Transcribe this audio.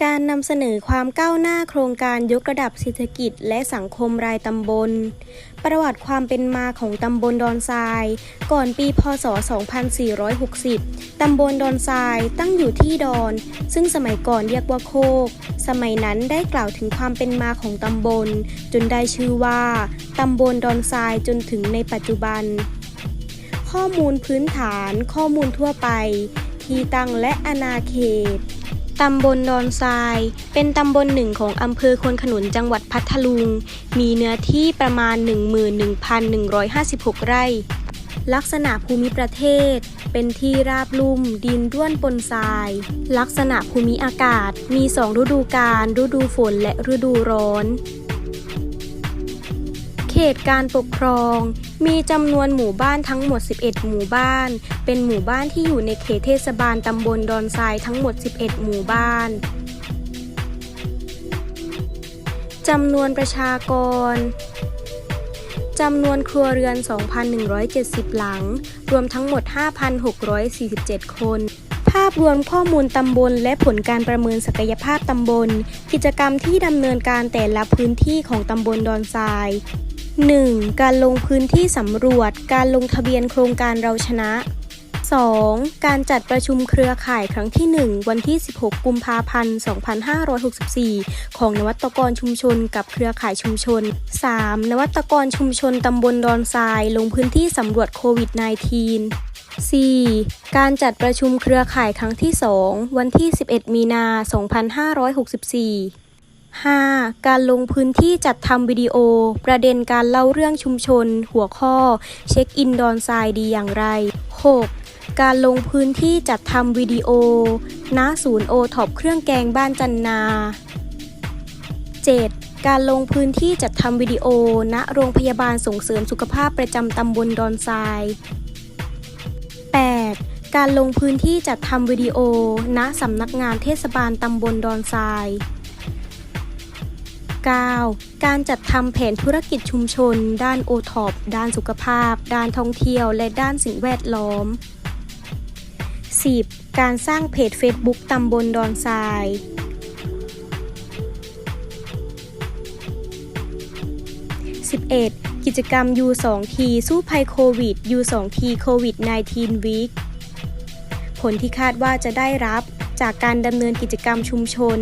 การนำเสนอความก้าวหน้าโครงการยกระดับเศรษฐกิจและสังคมรายตำบล ประวัติความเป็นมาของตำบลดอนทราย ก่อนปีพศ 2460 ตำบลดอนทรายตั้งอยู่ที่ดอน ซึ่งสมัยก่อนเรียกว่าโคก สมัยนั้นได้กล่าวถึงความเป็นมาของตำบล จนได้ชื่อว่าตำบลดอนทรายจนถึงในปัจจุบัน ข้อมูลพื้นฐาน ข้อมูลทั่วไป ที่ตั้งและอาณาเขต ตำบลดอนทราย เป็นตำบลหนึ่งของอำเภอควนขนุนจังหวัดพัทลุง มีเนื้อที่ประมาณ 11,156 ไร่ ลักษณะภูมิประเทศ เป็นที่ราบลุ่ม ดินด้วนปนทราย ลักษณะภูมิอากาศ มีสองฤดูกาล ฤดูฝนและฤดูร้อน ตการปกครอง มีจำนวนหมู่บ้านทั้งหมด 11 หมู่บ้าน เป็นหมู่บ้านที่อยู่ในเขตเทศบาลตำบลดอนทรายทั้งหมด 11 หมู่บ้านจำนวนประชากรจำนวนครัวเรือน 2,170 หลัง รวมทั้งหมด 5,647 คน ภาพรวมข้อมูลตำบลและผลการประเมินศักยภาพตำบล กิจกรรมที่ดำเนินการแต่ละพื้นที่ของตำบลดอนทราย 1. การลงพื้นที่สำรวจ การลงทะเบียนโครงการเราชนะ 2. การจัดประชุมเครือข่ายครั้งที่ 1 วันที่ 16 กุมภาพันธ์ 2564 ของนวัตกรชุมชนกับเครือข่ายชุมชน 3. นวัตกรชุมชนตำบลดอนทราย ลงพื้นที่สำรวจโควิด -19 4. การจัดประชุมเครือข่ายครั้งที่ 2 วันที่ 11 มีนา 2564 5. การลงพื้นที่จัดทำวิดีโอ ประเด็นการเล่าเรื่องชุมชน หัวข้อ เช็คอินดอนทรายดีอย่างไร 6. การลงพื้นที่จัดทำวิดีโอ ณ ศูนย์โอท็อปเครื่องแกงบ้านจันนา 7. การลงพื้นที่จัดทำวิดีโอ ณ โรงพยาบาลส่งเสริมสุขภาพประจำตำบลดอนทราย 8. การลงพื้นที่จัดทำวิดีโอ ณ สำนักงานเทศบาลตำบลดอนทราย 9. การจัดทำแผนธุรกิจชุมชน ด้านโอท็อปด้านสุขภาพ ด้านท่องเที่ยว และด้านสิ่งแวดล้อม 10. การสร้างเพจ Facebook ตำบลดอนทราย 11. กิจกรรม U2T สู้ภัยโควิด U2T โควิด19 Week ผลที่คาดว่าจะได้รับจากการดำเนินกิจกรรมชุมชน